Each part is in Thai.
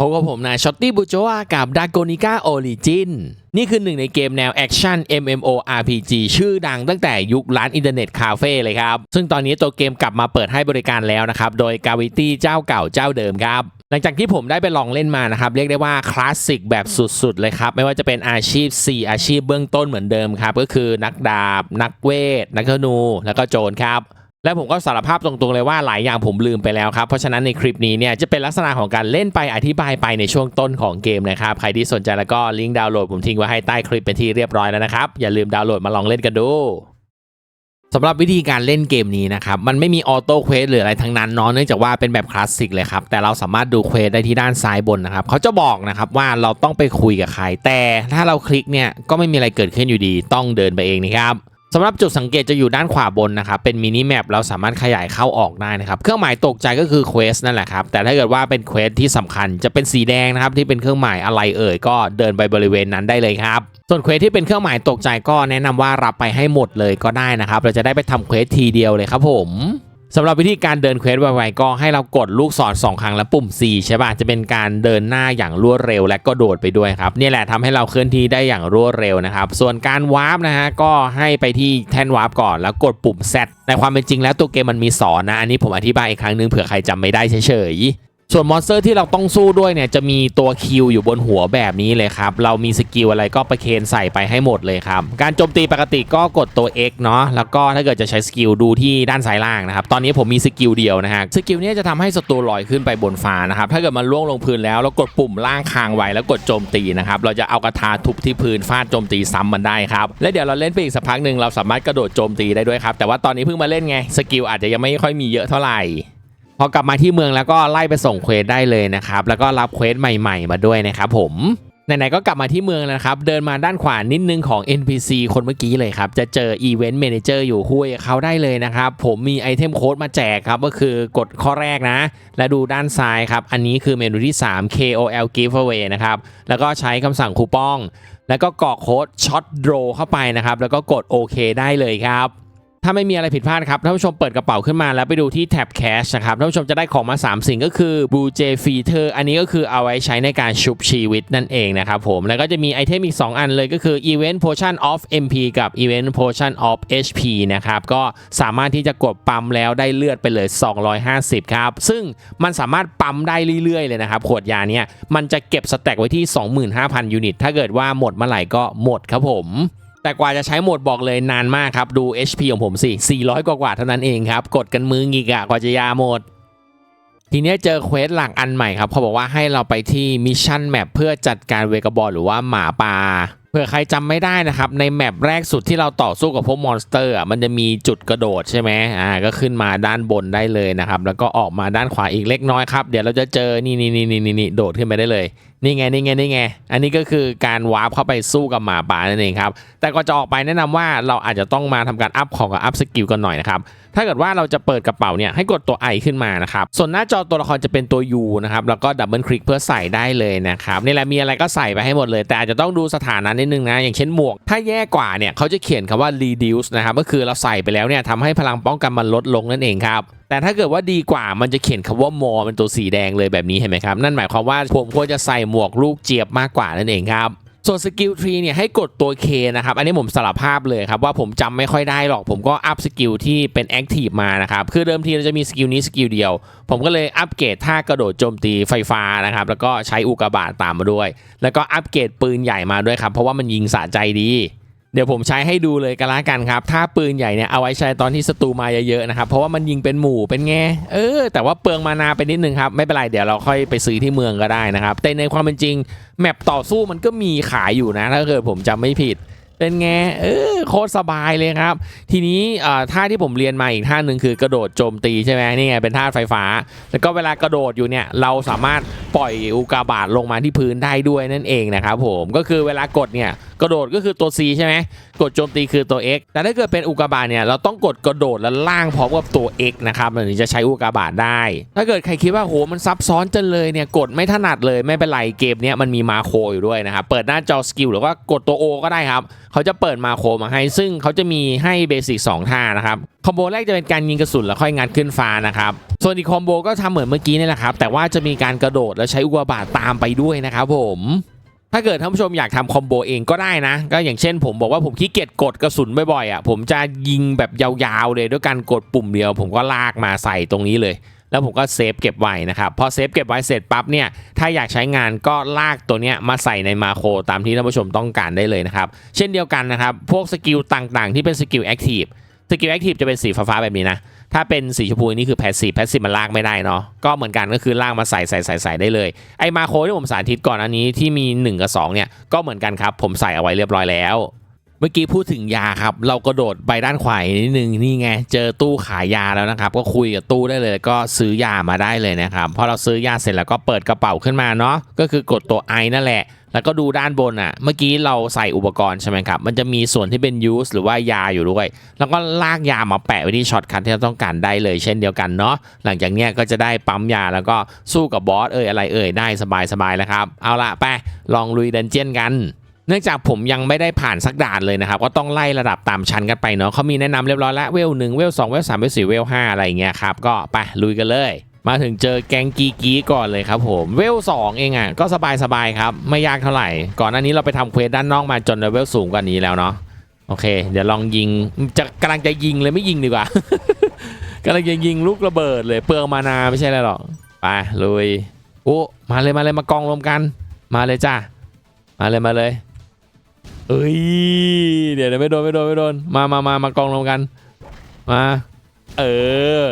พบกับผมนายช็อตตี้บูโจวกับด a โกนิก้าออริจินนี่คือหนึ่งในเกมแนวแอคชั่น MMORPG ชื่อดังตั้งแต่ยุคร้านอินเทอร์เน็ตคาเฟ่เลยครับ ซึ่งตอนนี้ตัวเกมกลับมาเปิดให้บริการแล้วนะครับ โดย g a v i t y เจ้าเก่าเจ้าเดิมครับ หลังจากที่ผมได้ไปลองเล่นมานะครับ เรียกได้ว่าคลาสสิกแบบสุดๆ เลยครับ ไม่ว่าจะเป็นอาชีพ 4 อาชีพเบื้องต้นเหมือนเดิมครับ ก็คือนักดาบ นักเวท นักธนู แล้วก็โจรครับ และผมก็สารภาพตรงๆเลยว่าหลายอย่างผมลืมไปแล้วครับ เพราะฉะนั้นในคลิปนี้เนี่ยจะเป็นลักษณะของการเล่นไปอธิบายไปในช่วงต้นของเกมนะครับ ใครที่สนใจแล้วก็ลิงก์ดาวน์โหลดผมทิ้งไว้ให้ใต้คลิปเป็นที่เรียบร้อยแล้วนะครับ อย่าลืมดาวน์โหลดมาลองเล่นกันดูสำหรับวิธีการเล่นเกมนี้นะครับ มันไม่มีออโต้เควสหรืออะไรทั้งนั้นเนาะเนื่องจากว่าเป็นแบบคลาสสิกเลยครับ แต่เราสามารถดูเควสได้ที่ด้านซ้ายบนนะครับ เขาจะบอกนะครับว่าเราต้องไปคุยกับใคร แต่ถ้าเราคลิกเนี่ยก็ไม่มีอะไรเกิดขึ้นอยู่ดี ต้องเดินไปเองนะครับ สำหรับจุดสังเกตจะอยู่ด้านขวาบนนะครับเป็นมินิแมปเราสามารถขยายเข้าออกได้นะครับ เครื่องหมายตกใจก็คือเควสนั่นแหละครับ แต่ถ้าเกิดว่าเป็นเควสที่สำคัญจะเป็นสีแดงนะครับที่เป็นเครื่องหมายอะไรเอ่ยก็เดินไปบริเวณนั้นได้เลยครับ ส่วนเควสที่เป็นเครื่องหมายตกใจก็แนะนำว่ารับไปให้หมดเลยก็ได้นะครับ เราจะได้ไปทำเควสทีเดียวเลยครับผม สำหรับวิธีการเดินเควสไวๆก็ให้เรากดลูกศรสองครั้งแล้วปุ่ม C ใช่ป่ะจะเป็นการเดินหน้าอย่างรวดเร็ว และก็โดดไปด้วยครับนี่แหละทำให้เราเคลื่อนที่ได้อย่างรวดเร็วนะครับส่วนการวาร์ปนะฮะก็ให้ไปที่แท่นวาร์ปก่อนแล้วกดปุ่ม Z ในความเป็นจริงแล้วตัวเกมมันมีสอนนะอันนี้ผมอธิบายอีกครั้งนึงเผื่อใครจำไม่ได้เฉยๆ ส่วนมอนสเตอร์ที่เราต้องสู้ด้วยเนี่ยจะมีตัวคิวอยู่บนหัวแบบนี้เลยครับ เรามีสกิลอะไรก็ประเคนใส่ไปให้หมดเลยครับ การโจมตีปกติก็กดตัว X เนาะแล้วก็ถ้าเกิดจะใช้สกิลดูที่ด้านซ้ายล่างนะครับ ตอนนี้ผมมีสกิลเดียวนะฮะสกิลนี้จะทำให้ศัตรูลอยขึ้นไปบนฟ้านะครับ ถ้าเกิดมันล่วงลงพื้นแล้วเรากดปุ่มล่างคางไว้แล้วกดโจมตีนะครับเราจะเอากระทาทุบที่พื้นฟาดโจมตีซ้ำมันได้ครับและเดี๋ยวเราเล่นไปอีกสักพักหนึ่งเราสามารถกระโดดโจมตีได้ด้วยครับแต่ว่าตอนนี้เพิ่งมาเล่นไงสกิลอาจจะยังไม่ค่อยมีเยอะเท่าไหร่ พอกลับมาที่เมืองแล้วก็ไล่ไปส่งเควสได้เลยนะครับ แล้วก็รับเควสใหม่ ๆ มาด้วยนะครับผมไหนๆก็กลับมาที่เมืองแล้วครับ เดินมาด้านขวานิดนึงของ NPC คนเมื่อกี้เลยครับ จะเจอ Event Manager อยู่คุยเขาได้เลยนะครับ ผมมีไอเทมโค้ดมาแจกครับ ก็คือกดข้อแรกนะ และดูด้านซ้ายครับ อันนี้คือเมนูที่ 3 KOL Giveaway นะครับ แล้วก็ใช้คำสั่งคูปอง แล้วก็กรอกโค้ดช็อตโดรเข้าไปนะครับ แล้วก็กดโอเคได้เลยครับ ถ้าไม่มีอะไรผิดพลาดครับท่านผู้ชมเปิดกระเป๋าขึ้นมาแล้วไปดูที่แท็บแคชนะครับท่านผู้ชมจะได้ของมา 3 สิ่งก็คือบูเจฟีเ r อร์อันนี้ก็คือเอาไว้ใช้ในการชุบชีวิตนั่นเองนะครับผมแล้วก็จะมีไอเทมอีก 2 อันเลยก็คือ Event Potion of MP กับ Event Potion of HP นะครับก็สามารถที่จะกดปั๊มแล้วได้เลือดไปเลย 250 ครับ ซึ่งมันสามารถปั๊มได้เรื่อยๆ เลยนะครับขวดยาเนี้ยมันจะเก็บสแต็กไว้ที่ 25,000 ยูนิต ถ้าเกิดว่าหมดเมื่อไหร่ก็หมดครับผม แต่กว่าจะใช้โหมดบอกเลยนานมากครับ ดู HP ของผมสิ 400 กว่ากว่าๆเท่านั้นเองครับ กดกันมืองีกอะกว่าจะยาหมด ทีเนี้ยเจอเควสหลักอันใหม่ครับเขาบอกว่าให้เราไปที่มิชชั่นแมปเพื่อจัดการเวกบอลหรือว่าหมาป่าเผื่อใครจำไม่ได้นะครับ ในแมปแรกสุดที่เราต่อสู้กับพวกมอนสเตอร์อะมันจะมีจุดกระโดดใช่ไหมอ่าก็ขึ้นมาด้านบนได้เลยนะครับ แล้วก็ออกมาด้านขวาอีกเล็กน้อยครับ เดี๋ยวเราจะเจอนี่นี่นี่นี่นี่โดดขึ้นไปได้เลย นี่ไงนี่ไงนี่ไง อันนี้ก็คือการวาร์ปเข้าไปสู้กับหมาป่านั่นเองครับ แต่ก่อนจะออกไปแนะนำว่าเราอาจจะต้องมาทำการอัพของกับอัพสกิลกันหน่อยนะครับ ถ้าเกิดว่าเราจะเปิดกระเป๋าเนี่ยให้กดตัว I ขึ้นมานะครับ ส่วนหน้าจอตัวละครจะเป็นตัว U นะครับ แล้วก็ดับเบิลคลิกเพื่อใส่ได้เลยนะครับนี่แหละมีอะไรก็ใส่ไปให้หมดเลย แต่อาจจะต้องดูสถานะนิดนึงนะ อย่างเช่นหมวก ถ้าแย่กว่าเนี่ยเขาจะเขียนคำว่า reduce นะครับ ก็คือเราใส่ไปแล้วเนี่ยทำให้พลังป้องกันมันลดลงนั่นเองครับ แต่ถ้าเกิดว่าดีกว่ามันจะเขียนคำว่า more เป็นตัวสีแดงเลยแบบนี้เห็นไหมครับ นั่นหมายความว่าผมควรจะใส่หมวกลูกเจี๊ยบมากกว่านั่นเองครับส่วนสกิลทรีเนี่ยให้กดตัว K นะครับ อันนี้ผมสารภาพเลยครับว่าผมจำไม่ค่อยได้หรอก ผมก็อัพสกิลที่เป็นแอคทีฟมานะครับ คือเดิมทีเราจะมีสกิลนี้สกิลเดียว ผมก็เลยอัปเกรดท่ากระโดดโจมตีไฟฟ้านะครับ แล้วก็ใช้อุกกาบาตตามมาด้วย แล้วก็อัปเกรดปืนใหญ่มาด้วยครับ เพราะว่ามันยิงสะใจดี เดี๋ยวผมใช้ให้ดูเลยกันละกันครับ ถ้าปืนใหญ่เนี่ยเอาไว้ใช้ตอนที่ศัตรูมาเยอะๆนะครับ เพราะว่ามันยิงเป็นหมู่เป็นไงเออ แต่ว่าเปลืองมานาไปนิดนึงครับ ไม่เป็นไร เดี๋ยวเราค่อยไปซื้อที่เมืองก็ได้นะครับ แต่ในความเป็นจริง แมปต่อสู้มันก็มีขายอยู่นะ ถ้าเกิดผมจำไม่ผิด เป็นไง เออ โคตรสบายเลยครับ ทีนี้เอ่อท่าที่ผมเรียนมาอีกท่าหนึ่งคือกระโดดโจมตีใช่ไหมนี่ไงเป็นท่าไฟฟ้า แล้วก็เวลากระโดดอยู่เนี่ยเราสามารถปล่อยอุกกาบาตลงมาที่พื้นได้ด้วยนั่นเองนะครับผมก็คือเวลากดเนี่ย กระโดดก็คือตัว C ใช่ไหมกดโจมตีคือตัว X แต่ถ้าเกิดเป็นอุกกาบาตเนี่ยเราต้องกดกระโดดแล้วล่างพร้อมกับตัว X นะครับเราถึงจะใช้อุกกาบาตได้ ถ้าเกิดใครคิดว่าโหมันซับซ้อนจังเลยเนี่ยกดไม่ถนัดเลยไม่เป็นไรเกมนี้มันมีมาโคอยู่ด้วยนะครับเปิดหน้าจอสกิลหรือว่ากดตัว O ก็ได้ครับเขาจะเปิดมาโคมาให้ซึ่งเขาจะมีให้เบสิก2ท่านะครับคอมโบแรกจะเป็นการยิงกระสุนแล้วค่อยงัดขึ้นฟ้านะครับส่วนอีกคอมโบก็ทำเหมือนเมื่อกี้นี่แหละครับแต่ว่าจะมีการกระโดดแล้วใช้อุกกาบาตตามไปด้วยนะครับผม ถ้าเกิดท่านผู้ชมอยากทำคอมโบเองก็ได้นะ ก็อย่างเช่นผมบอกว่าผมขี้เกียจกดกระสุนบ่อยๆอะผมจะยิงแบบยาวๆเลยด้วยการกดปุ่มเดียว ผมก็ลากมาใส่ตรงนี้เลย แล้วผมก็เซฟเก็บไว้นะครับพอเซฟเก็บไว้เสร็จปั๊บเนี่ยถ้าอยากใช้งานก็ลากตัวเนี้ยมาใส่ในมาโครตามที่ท่านผู้ชมต้องการได้เลยนะครับเช่นเดียวกันนะครับพวกสกิลต่างๆ ที่เป็นสกิลแอคทีฟสกิลแอคทีฟจะเป็นสีฟ้าๆแบบนี้นะ ถ้าเป็นสีชมพูนี่คือแพสซีฟแพสซีฟมันลากไม่ได้เนาะก็เหมือนกันก็คือลากมาใส่ใส่ใส่ใส่ได้เลยไอมาโคที่ผมสาธิตก่อนอันนี้ที่มี 1 กับ 2 เนี่ยก็เหมือนกันครับผมใส่เอาไว้เรียบร้อยแล้ว เมื่อกี้พูดถึงยาครับ เรากระโดดไปด้านขวานิดนึงนี่ไง เจอตู้ขายยาแล้วนะครับ ก็คุยกับตู้ได้เลย ก็ซื้อยามาได้เลยนะครับพอเราซื้อยาเสร็จแล้วก็เปิดกระเป๋าขึ้นมาเนาะก็คือกดตัวไอนั่นแหละ แล้วก็ดูด้านบนอะ เมื่อกี้เราใส่อุปกรณ์ใช่ไหมครับ มันจะมีส่วนที่เป็น use หรือว่ายาอยู่ด้วย แล้วก็ลากยามาแปะไว้ที่ช็อตคัทที่เราต้องการได้เลย เช่นเดียวกันเนาะหลังจากเนี้ยก็จะได้ปั๊มยาแล้วก็สู้กับบอสเอ่ยอะไรเอ่ยได้สบายๆแล้วครับเอาละไปลองลุยดันเจียนกัน เนื่องจากผมยังไม่ได้ผ่านสักด่านเลยนะครับ ก็ต้องไล่ระดับตามชั้นกันไปเนาะเขามีแนะนำเรียบร้อยแล้วเวลหนึ่งเวลสองเวลสามเวลสี่เวลห้าอะไรเงี้ยครับ ก็ไปลุยกันเลย มาถึงเจอแกงกีกีก่อนเลยครับผม เวลสองเองอะก็สบายสบายครับ ไม่ยากเท่าไหร่ ก่อนหน้านี้เราไปทำเควสด้านนอกมาจนเลเวลสูงกว่านี้แล้วเนาะโอเค เดี๋ยวลองยิงจะกำลังจะยิงเลยไม่ยิงดีกว่ากำลังจะยิงลูกระเบิดเลยเปลืองมานาไม่ใช่อะไรหรอกไปลุยโอ้มาเลยมาเลยมากองรวมกัน มาเลยจ้ามาเลยมาเลย เอ้ย เดี๋ยวเดี๋ยวไม่โดนไม่โดนไม่โดน มามามามากองรวมกัน มา เออ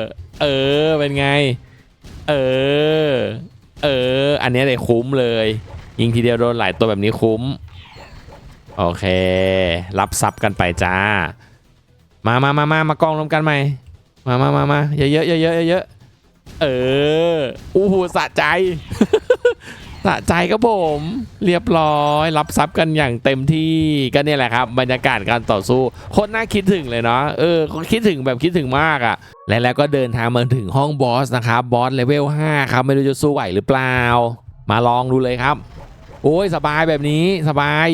เออ เป็นไง เออ เออ อันนี้เลยคุ้มเลย ยิงทีเดียวโดนหลายตัวแบบนี้คุ้ม โอเค รับซับกันไปจ้า มามามามามากองรวมกันใหม่ มามามามาเยอะเยอะเยอะเยอะเยอะเอออู้หูสะใจ สะใจครับผม เรียบร้อยรับซับกันอย่างเต็มที่ก็เนี่ยแหละครับบรรยากาศการต่อสู้โคตรน่าคิดถึงเลยเนาะเออคิดถึงแบบคิดถึงมากอะ่ะและแล้วก็เดินทางมาถึงห้องบอสนะครับบอสเลเวล5ครับไม่รู้จะสู้ไหวหรือเปล่า มาลองดูเลยครับ โอ้ยสบายแบบนี้สบาย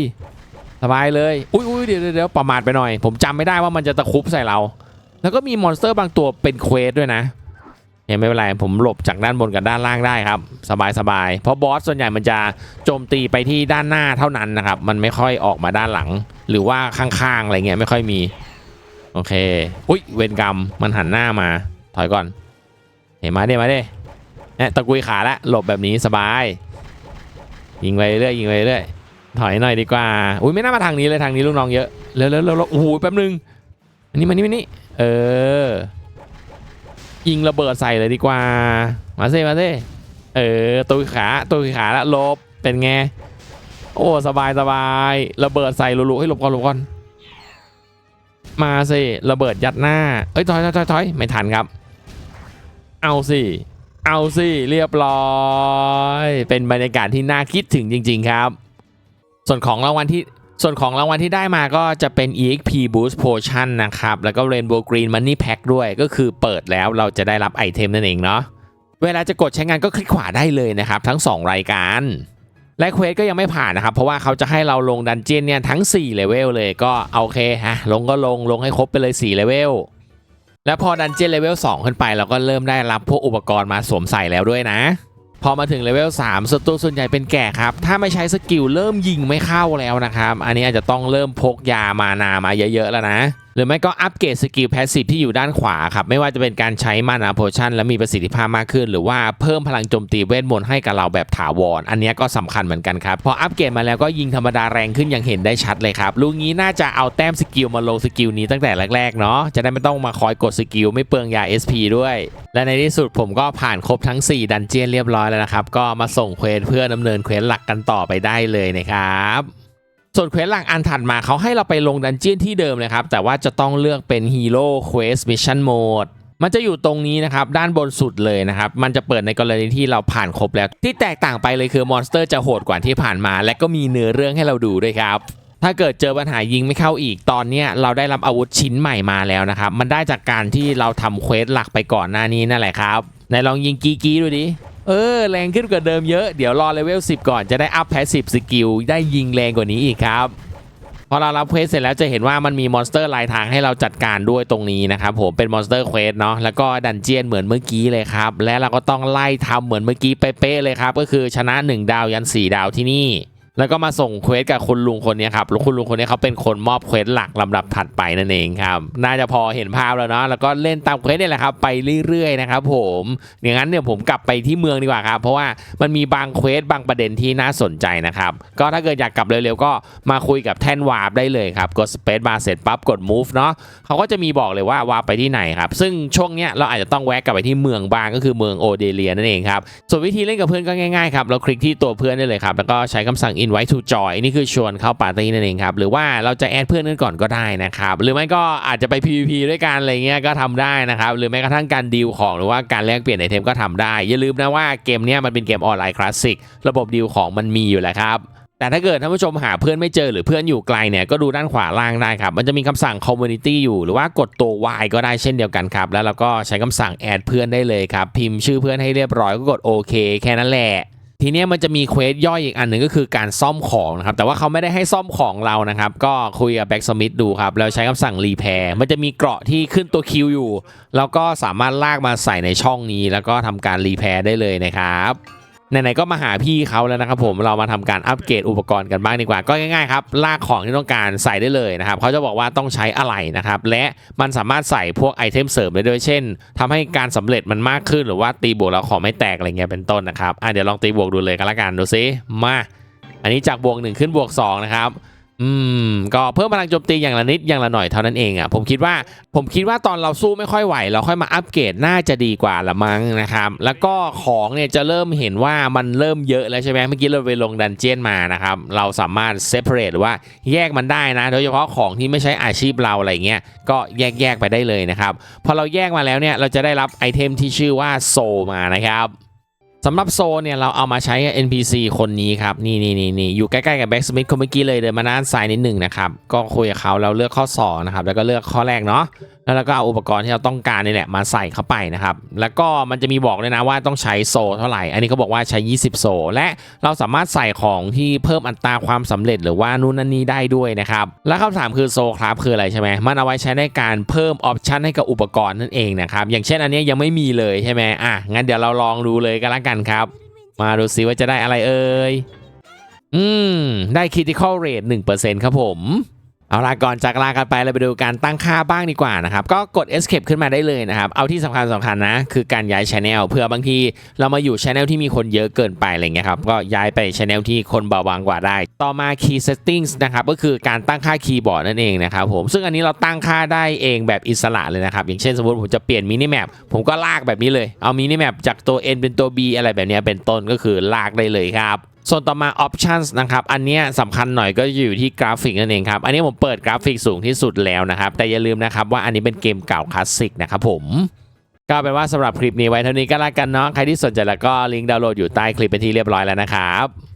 สบายเลยอุ้ยอุ้ยเดี๋ยวเดี๋ยวประมาทไปหน่อย ผมจำไม่ได้ว่ามันจะตะคุบใส่เรา แล้วก็มีมอนสเตอร์บางตัวเป็นเควสด้วยนะังไม่เป็นไรผมหลบจากด้านบนกับด้านล่างได้ครับ สบายสบายเพราะบอสส่วนใหญ่มันจะโจมตีไปที่ด้านหน้าเท่านั้นนะครับ มันไม่ค่อยออกมาด้านหลัง หรือว่าข้างๆอะไรเงี้ยไม่ค่อยมี โอเค อุ้ยเวนกรรมมันหันหน้ามา ถอยก่อน เห็นมาเด้มาเด้เนี่ยตะกุยขาละหลบแบบนี้สบาย ยิงไปเรื่อยยิงไปเรื่อยถอยหน่อยดีกว่า อุ้ยไม่น่ามาทางนี้เลยทางนี้ลูกน้องเยอะ เร็วเร็วเร็วเร็วโอ้โหแป๊บนึงอันนี้มานี่มานี่เออ ยิงระเบิดใส่เลยดีกว่า มาสิมาสิเออตุยขาตุยขาละลบเป็นไงโอ้สบายสบายระเบิดใส่ลุๆให้ยหลบก่อนหลบก่อนมาสิระเบิดยัดหน้าเอ้ยถอยถอยถอยไม่ทันครับ เอาสิเอาสิเรียบร้อย เป็นบรรยากาศที่น่าคิดถึงจริง ๆครับ ส่วนของรางวัลที่ ส่วนของรางวัลที่ได้มาก็จะเป็น EXP Boost Potion นะครับ แล้วก็ Rainbow Green Money Pack ด้วย ก็คือเปิดแล้วเราจะได้รับไอเทมนั่นเองเนาะ เวลาจะกดใช้งานก็คลิกขวาได้เลยนะครับ ทั้ง 2 รายการ และเควสก็ยังไม่ผ่านนะครับ เพราะว่าเขาจะให้เราลงดันเจียนเนี่ยทั้ง4เลเวลเลย ก็โอเคฮะ ลงก็ลง ลงให้ครบไปเลย4เลเวล แล้วพอดันเจียนเลเวล2ขึ้นไปเราก็เริ่มได้รับพวกอุปกรณ์มาสวมใส่แล้วด้วยนะ พอมาถึงเลเวล3ศัตรูส่วนใหญ่เป็นแก่ครับ ถ้าไม่ใช้สกิลเริ่มยิงไม่เข้าแล้วนะครับ อันนี้อาจจะต้องเริ่มพกยามานามาเยอะๆแล้วนะ หรือไม่ก็อัปเกรดสกิลแพสซีฟที่อยู่ด้านขวาครับ ไม่ว่าจะเป็นการใช้มานาโพชั่นและมีประสิทธิภาพมากขึ้น หรือว่าเพิ่มพลังโจมตีเวทมนต์ให้กับเราแบบถาวร อันนี้ก็สำคัญเหมือนกันครับ พออัปเกรดมาแล้วก็ยิงธรรมดาแรงขึ้นอย่างเห็นได้ชัดเลยครับลูกนี้น่าจะเอาแต้มสกิลมาลงสกิลนี้ตั้งแต่แรกๆเนาะจะได้ไม่ต้องมาคอยกดสกิลไม่เปลืองยา SP ด้วย และในที่สุดผมก็ผ่านครบทั้ง 4 ดันเจียนเรียบร้อยแล้วนะครับก็มาส่งเควสเพื่อดำเนินเควสหลักกันต่อไปได้เลยนะครับ ส่วนเควสหลักอันถัดมาเขาให้เราไปลงดันเจียนที่เดิมเลยครับ แต่ว่าจะต้องเลือกเป็นฮีโร่เควสมิชชั่นโหมดมันจะอยู่ตรงนี้นะครับ ด้านบนสุดเลยนะครับ มันจะเปิดในกรณีที่เราผ่านครบแล้ว ที่แตกต่างไปเลยคือมอนสเตอร์จะโหดกว่าที่ผ่านมา และก็มีเนื้อเรื่องให้เราดูด้วยครับ ถ้าเกิดเจอปัญหายิงไม่เข้าอีกตอนนี้เราได้รับอาวุธชิ้นใหม่มาแล้วนะครับ มันได้จากการที่เราทำเควสหลักไปก่อนหน้านี้นั่นแหละครับไหนลองยิงกีกีดูดิ เออ แรงขึ้นกว่าเดิมเยอะ เดี๋ยวรอเลเวล 10 ก่อนจะได้อัพแพสซีฟสกิลได้ยิงแรงกว่านี้อีกครับ พอเรารับเควสเสร็จแล้วจะเห็นว่ามันมีมอนสเตอร์ลายทางให้เราจัดการด้วยตรงนี้นะครับผมเป็นมอนสเตอร์เควสเนาะแล้วก็ดันเจียนเหมือนเมื่อกี้เลยครับ และเราก็ต้องไล่ทำเหมือนเมื่อกี้เป๊ะๆเลยครับ ก็คือชนะ 1 ดาวยัน 4 ดาวที่นี่ แล้วก็มาส่งเควสกับคุณลุงคนนี้ครับคุณลุงคนนี้เขาเป็นคนมอบเควสหลักลำดับถัดไปนั่นเองครับ น่าจะพอเห็นภาพแล้วเนาะ แล้วก็เล่นตามเควสเนี่ยแหละครับไปเรื่อยๆนะครับผม อย่างนั้นเนี่ยผมกลับไปที่เมืองดีกว่าครับ เพราะว่ามันมีบางเควสบางประเด็นที่น่าสนใจนะครับ ก็ถ้าเกิดอยากกลับเร็วๆก็มาคุยกับแท่นวาร์ปได้เลยครับ กดสเปซบาร์เสร็จปั๊บกด move เนาะเขาก็จะมีบอกเลยว่าวาร์ปไปที่ไหนครับ ซึ่งช่วงเนี้ยเราอาจจะต้องแวะกลับไปที่เมืองบางก็คือเมืองโอเดเลียนั่นเองครับ ส่วนวิธีเล่นกับเพื่อนก็ง่ายๆครับ เราคลิกที่ตัวเพื่อนได้เลยครับ แล้วก็ใช้คำสั่ง invite to join นี่คือชวนเข้าปาร์ตี้นั่นเองครับ หรือว่าเราจะแอดเพื่อนกันก่อนก็ได้นะครับ หรือไม่ก็อาจจะไป PVP ด้วยกันอะไรเงี้ยก็ทำได้นะครับ หรือแม้กระทั่งการดีลของหรือว่าการแลกเปลี่ยนไอเทมก็ทำได้ อย่าลืมนะว่าเกมนี้มันเป็นเกมออนไลน์คลาสสิกระบบดีลของมันมีอยู่แล้วครับแต่ถ้าเกิดท่านผู้ชมหาเพื่อนไม่เจอหรือเพื่อนอยู่ไกลเนี่ยก็ดูด้านขวาล่างได้ครับ มันจะมีคำสั่ง community อยู่หรือว่ากดตัว Y ก็ได้เช่นเดียวกันครับ แล้วเราก็ใช้คำสั่ง add เพื่อนได้เลยครับ พิมพ์ชื่อเพื่อนให้เรียบร้อยก็กดโอเคแค่นั้นแหละ ทีเนี้ยมันจะมีเควสย่อยอีกอันหนึ่งก็คือการซ่อมของนะครับ แต่ว่าเขาไม่ได้ให้ซ่อมของเรานะครับ ก็คุยกับแบ็กสมิธดูครับแล้วใช้คำสั่งรีแพร์มันจะมีเกราะที่ขึ้นตัวคิวอยู่ แล้วก็สามารถลากมาใส่ในช่องนี้ แล้วก็ทำการรีแพร์ได้เลยนะครับ ไหนๆก็มาหาพี่เขาแล้วนะครับผมเรามาทำการอัปเกรดอุปกรณ์กันบ้างดีกว่าก็ง่ายๆครับลากของที่ต้องการใส่ได้เลยนะครับเขาจะบอกว่าต้องใช้อะไรนะครับและมันสามารถใส่พวกไอเทมเสริมได้ด้วยเช่นทำให้การสำเร็จมันมากขึ้นหรือว่าตีบวกแล้วของไม่แตกอะไรเงี้ยเป็นต้นนะครับอะเดี๋ยวลองตีบวกดูเลยกันละกันดูซิมาอันนี้จากบวกหนึ่งขึ้นบวกสองนะครับ อืมก็เพิ่มพลังโจมตีอย่างละนิดอย่างละหน่อยเท่านั้นเองอะผมคิดว่าผมคิดว่าตอนเราสู้ไม่ค่อยไหว เราค่อยมาอัปเกรดน่าจะดีกว่าละมั้งนะครับ แล้วก็ของเนี่ยจะเริ่มเห็นว่ามันเริ่มเยอะแล้วใช่ไหมเมื่อกี้เราไปลงดันเจียนมานะครับ เราสามารถเซ p a r a t e หรือว่าแยกมันได้นะ โดยเฉพาะของที่ไม่ใช่อาชีพเราอะไรเงี้ยก็แยกแยกไปได้เลยนะครับพอเราแยกมาแล้วเนี่ยเราจะได้รับไอเทมที่ชื่อว่าโซมานะครับ สำหรับโซเนี่ยเราเอามาใช้กับ NPC คนนี้ครับ นี่นี่นี่นี่อยู่ใกล้ๆกับแบ็กสมิธคนเมื่อกี้เลยเดินมาด้านซ้ายนิดหนึ่งนะครับ ก็คุยกับเขาแล้วเลือกข้อสองนะครับแล้วก็เลือกข้อแรกเนาะแล้วเราก็เอาอุปกรณ์ที่เราต้องการนี่แหละมาใส่เข้าไปนะครับ แล้วก็มันจะมีบอกเลยนะว่าต้องใช้โซเท่าไหร่ อันนี้เขาบอกว่าใช้ 20 โซ และเราสามารถใส่ของที่เพิ่มอัตราความสำเร็จหรือว่านู่นนั่นนี่ได้ด้วยนะครับ แล้วคำถามคือโซครับคืออะไรใช่ไหมมันเอาไว้ใช้ในการเพิ่มออปชันให้กับอุปกรณ์นั่นเองนะครับ อย่างเช่นอันนี้ยังไม่มีเลยใช่ไหมอะงั้นเดี๋ยวเราลองดูเลยกันละกันครับ มาดูซิว่าจะได้อะไรเอ่ยอืม ได้ critical rate 1%ครับผม เอาละก่อนจากลากันไปเราไปดูการตั้งค่าบ้างดีกว่านะครับก็กด escape ขึ้นมาได้เลยนะครับเอาที่สำคัญสำคัญนะคือการย้าย channel เพื่อบางทีเรามาอยู่ channel ที่มีคนเยอะเกินไปอะไรเงี้ยครับก็ย้ายไป channel ที่คนเบาบางกว่าได้ ต่อมา key settings นะครับก็คือการตั้งค่าคีย์บอร์ดนั่นเองนะครับผมซึ่งอันนี้เราตั้งค่าได้เองแบบอิสระเลยนะครับอย่างเช่นสมมติผมจะเปลี่ยนมินิแมปผมก็ลากแบบนี้เลยเอามินิแมปจากตัว N เป็นตัว B อะไรแบบนี้เป็นต้นก็คือลากได้เลยครับ ส่วนต่อมา options นะครับ อันนี้สำคัญหน่อยก็อยู่ที่กราฟิกนั่นเองครับ อันนี้ผมเปิดกราฟิกสูงที่สุดแล้วนะครับ แต่อย่าลืมนะครับว่าอันนี้เป็นเกมเก่าคลาสสิกนะครับผมก็เป็นว่าสำหรับคลิปนี้ไว้เท่านี้ก็แล้วกันเนาะ ใครที่สนใจแล้วก็ลิงก์ดาวน์โหลดอยู่ใต้คลิปเป็นที่เรียบร้อยแล้วนะครับ